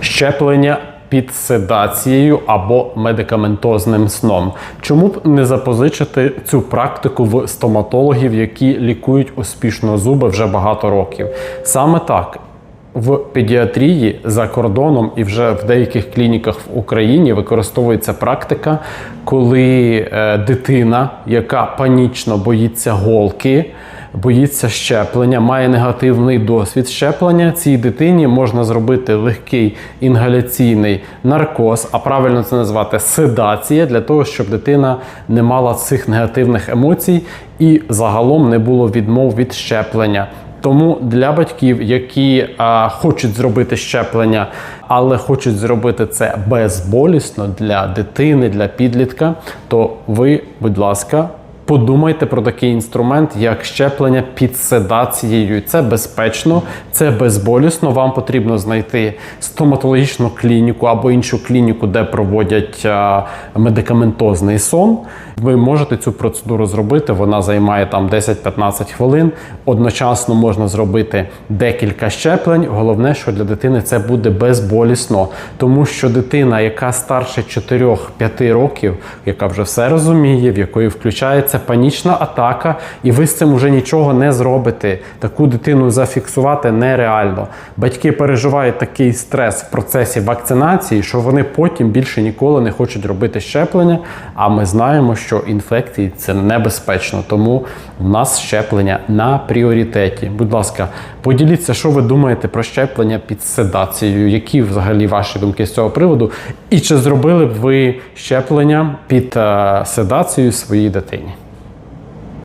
щеплення під седацією або медикаментозним сном. Чому б не запозичити цю практику в стоматологів, які лікують успішно зуби вже багато років? Саме так. В педіатрії за кордоном і вже в деяких клініках в Україні використовується практика, коли е, дитина, яка панічно боїться голки, боїться щеплення, має негативний досвід щеплення. Цій дитині можна зробити легкий інгаляційний наркоз, а правильно це назвати седація, для того, щоб дитина не мала цих негативних емоцій і загалом не було відмов від щеплення. Тому для батьків, які а, хочуть зробити щеплення, але хочуть зробити це безболісно для дитини, для підлітка, то ви, будь ласка, подумайте про такий інструмент, як щеплення під седацією. Це безпечно, це безболісно. Вам потрібно знайти стоматологічну клініку або іншу клініку, де проводять медикаментозний сон. Ви можете цю процедуру зробити. Вона займає там 10-15 хвилин. Одночасно можна зробити декілька щеплень. Головне, що для дитини це буде безболісно, тому що дитина, яка старше 4-5 років, яка вже все розуміє, в якої включається панічна атака, і ви з цим вже нічого не зробите. Таку дитину зафіксувати нереально. Батьки переживають такий стрес в процесі вакцинації, що вони потім більше ніколи не хочуть робити щеплення. А ми знаємо, що інфекції це небезпечно, тому у нас щеплення на пріоритеті. Будь ласка, поділіться, що ви думаєте про щеплення під седацією, які взагалі ваші думки з цього приводу, і чи зробили б ви щеплення під е, седацією своїй дитині?